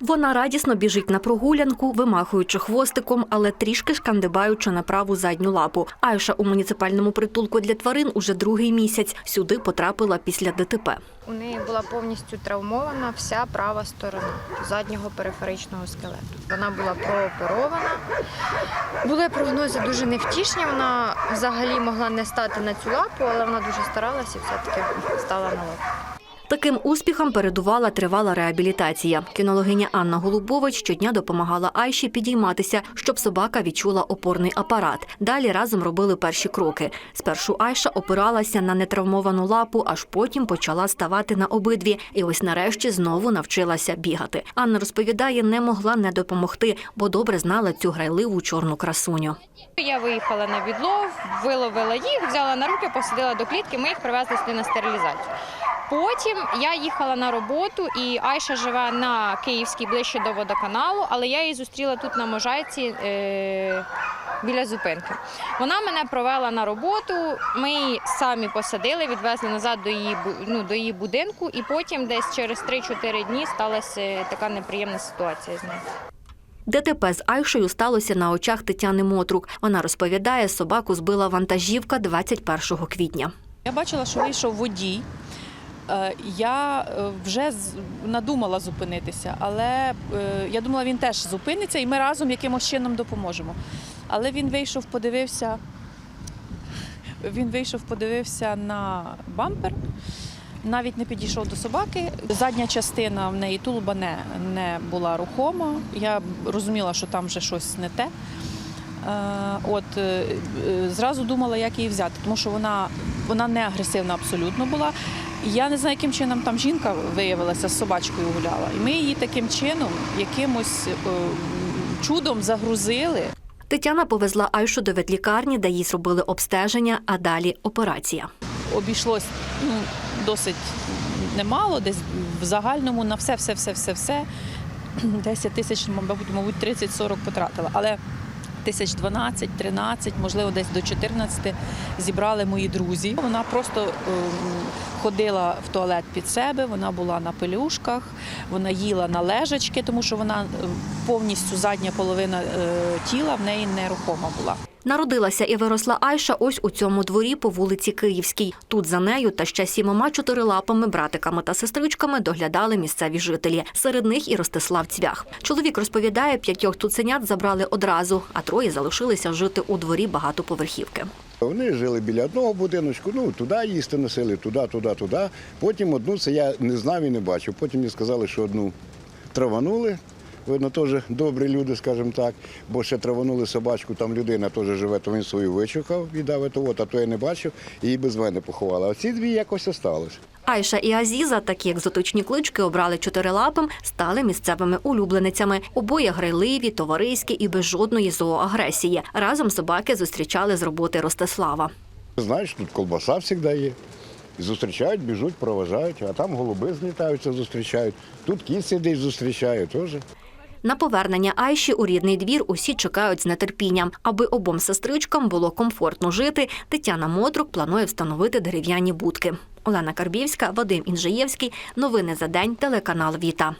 Вона радісно біжить на прогулянку, вимахуючи хвостиком, але трішки шкандибаючи на праву задню лапу. Айша у муніципальному притулку для тварин уже другий місяць. Сюди потрапила після ДТП. У неї була повністю травмована вся права сторона заднього периферичного скелету. Вона була прооперована. Були прогнози дуже невтішні. Вона взагалі могла не стати на цю лапу, але вона дуже старалася і все-таки стала на лапу. Таким успіхом передувала тривала реабілітація. Кінологиня Анна Голубович щодня допомагала Айші підійматися, щоб собака відчула опорний апарат. Далі разом робили перші кроки. Спершу Айша опиралася на нетравмовану лапу, аж потім почала ставати на обидві. І ось нарешті знову навчилася бігати. Анна розповідає, не могла не допомогти, бо добре знала цю грайливу чорну красуню. Я виїхала на відлов, виловила їх, взяла на руки, посадила до клітки. Ми їх привезли сюди на стерилізацію. Потім я їхала на роботу, і Айша живе на Київській ближче до водоканалу, але я її зустріла тут на Можайці е, біля зупинки. Вона мене провела на роботу. Ми її самі посадили, відвезли назад до її бу- ну, до її будинку, і потім десь через 3-4 дні сталася така неприємна ситуація з нею. ДТП з Айшею сталося на очах Тетяни Мотрук. Вона розповідає, собаку збила вантажівка 21 квітня. Я бачила, що вийшов водій. Е, Я е, вже надумала зупинитися, але е, я думала, він теж зупиниться і ми разом якимось чином допоможемо. Але він вийшов, подивився. Він вийшов, подивився на бампер, навіть не підійшов до собаки. Задня частина в неї тулуба не, не була рухома. Я розуміла, що там вже щось не те. От зразу думала, як її взяти, тому що вона, вона не агресивна абсолютно була. Я не знаю, яким чином там жінка виявилася з собачкою гуляла. І ми її таким чином, якимось е, чудом загрузили. Тетяна повезла Айшу до ветлікарні, де їй зробили обстеження, а далі операція. Обійшлось ну, досить немало, десь в загальному на все, все, все, все, все. 10 тисяч, мабуть, мабуть, 30-40 потратила. Але тисяч 12, 13, можливо, десь до 14 зібрали мої друзі. Вона просто ем, ходила в туалет під себе, вона була на пелюшках, вона їла на лежачки, тому що вона е, повністю задня половина е, тіла в неї нерухома була. Народилася і виросла Айша ось у цьому дворі по вулиці Київській. Тут за нею та ще сімома чотирилапами, братиками та сестричками доглядали місцеві жителі. Серед них і Ростислав Цвях. Чоловік розповідає, п'ятьох цуценят забрали одразу, а троє залишилися жити у дворі багатоповерхівки. Вони жили біля одного будиночку, ну туди їсти носили, туди, туди, туди. Потім одну це я не знав і не бачив. Потім мені сказали, що одну траванули. Видно, теж добрі люди, скажімо так, бо ще траванули собачку, там людина теж живе, то він свою вичухав і дав, то, от, а то я не бачив, її без мене поховали. А ці дві якось осталось. Айша і Азіза, такі екзотичні клички, обрали чотирилапим, стали місцевими улюбленицями. Обоє грайливі, товариські і без жодної зооагресії. Разом собаки зустрічали з роботи Ростислава. Знаєш, тут колбаса завжди є. Зустрічають, біжуть, проважають, а там голуби злітаються, зустрічають. Тут кіт сидить, зустрічає теж. На повернення Айші у рідний двір усі чекають з нетерпінням. Аби обом сестричкам було комфортно жити, Тетяна Модрук планує встановити дерев'яні будки. Олена Карбівська, Вадим Інжиєвський. Новини за день. Телеканал Віта.